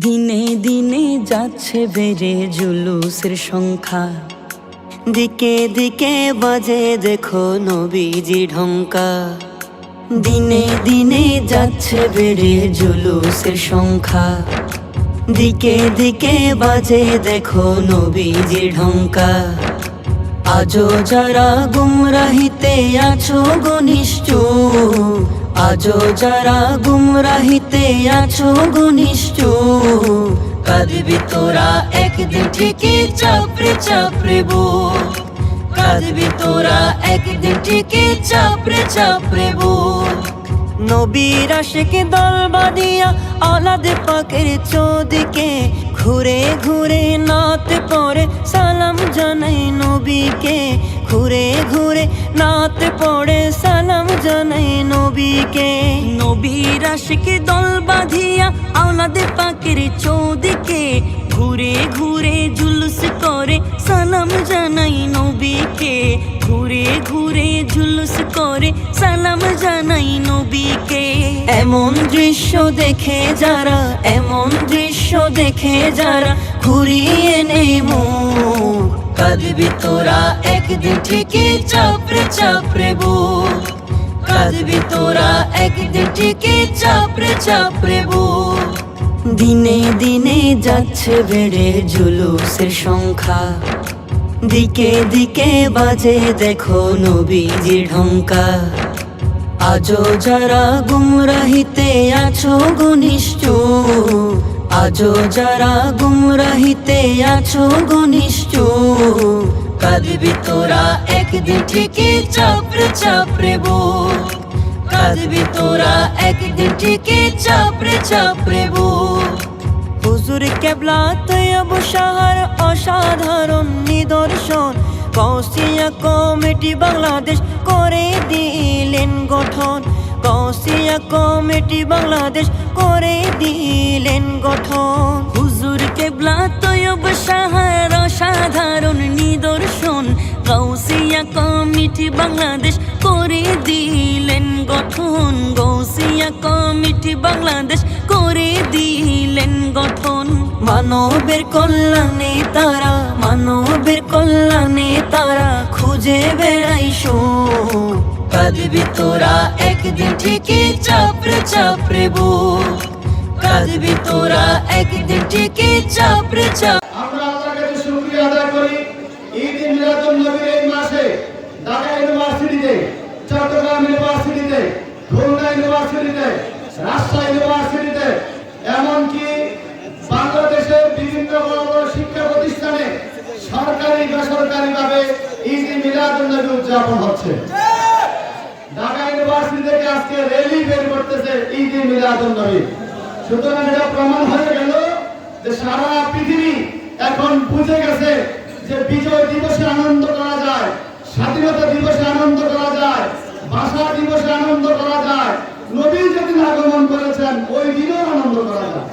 দিনে দিনে যাচ্ছে বেড়ে জুলুসের সংখ্যা। দিকে দিকে বাজে দেখো নবীজি ঢঙ্কা। দিনে দিনে যাচ্ছে বেড়ে জুলুসের সংখ্যা। দিকে দিকে বাজে দেখো নবীজি ঢঙ্কা। আজও যারা গুমরাহিতে আছো ঘনিষ্ঠ আজও যারা গুমরাহিতে আছো ঘনিষ্ঠ, কাঁদবি তোরা একদিন ঠিকই চাপড়ে চাপড়ে বুক কাঁদবি তোরা একদিন ঠিকই চাপড়ে চাপড়ে বুক নবীর আশেকে দল বাঁধিয়া আলাদে পাকের চোদিকে ঘুরে ঘুরে নাতে পরে সালাম জানাই নবীকে। ঘুরে ঘুরে নাতে পড়ে সালাম জানাই নবীকে। নবীর আশেকে দল বাঁধিয়া আলাদে পাকের চৌদিকে ঘুরে ঘুরে জুলুস করে সালাম জানাই নবীকে। ঘুরে ঘুরে জুলুস করে সালাম জানাই নবীকে। এমন দৃশ্য দেখে যারা এমন দৃশ্য দেখে যারা ঘুরিয়ে নেই মুখ কাঁদবি তোরা একদিন ঠিকই চাপড়ে চাপড়ে বুক। কাঁদবি তোরা একদিন ঠিকই চাপড়ে চাপড়ে বুক। দিনে দিনে যাচ্ছে বেড়ে জুলুসের সংখ্যা। দিকে দিকে বাজে দেখো নবীজির ঢঙ্কা আজও যারা গুমরাহিতে আছো ঘনিষ্ঠ আজও যারা গুমরাহিতে আছো ঘনিষ্ঠ, কাঁদবি তোরা একদিন ঠিকই চাপড়ে চাপড়ে বুক। কাঁদবি তোরা একদিন ঠিকই চাপড়ে চাপড়ে বুক। হুজুর কেবলা তৈব সাহার অসাধারণ নিদর্শন, কৌশিয়া কমিটি বাংলাদেশ করে দিলেন গঠন। কৌশিয়া কমিটি বাংলাদেশ করে দিলেন গঠন। হুজুর কেবলা তৈব সাহার অসাধারণ নিদর্শন। গৌসিয়া কমিটি বাংলাদেশ করে দিলেন গঠন। গৌসিয়া কমিটি বাংলাদেশ করে দিলেন গঠন। মানবের কল্যাণে তারা, মানবের কল্যাণে তারা খুঁজে বেড়াই সুখ কাঁদবি তোরা একদিন ঠিকই চাপড়ে চাপড়ে বুক কাঁদবি তোরা একদিন ঠিকই চাপড়ে চাপ আমরা আল্লাহর কাছে শুকরিয়া আদায় করি। ঈদ মিলাদুন নবীর এই মাসে ঢাকা ইউনিভার্সিটিতে, চট্টগ্রাম ইউনিভার্সিটিতে, খুলনা ইউনিভার্সিটিতে এমনকি বাংলাদেশের বিভিন্ন বড় শিক্ষা প্রতিষ্ঠানে সরকারি বেসরকারি ভাবে ঈদ মিলাদুন নবী উদযাপন হচ্ছে। এখন বুঝে গেছে যে বিজয় দিবসে আনন্দ করা যায়, স্বাধীনতা দিবসে আনন্দ করা যায় ভাষা দিবসে আনন্দ করা যায়, নবী যেদিন আগমন করেছেন, ওই দিনেও আনন্দ করা যায়।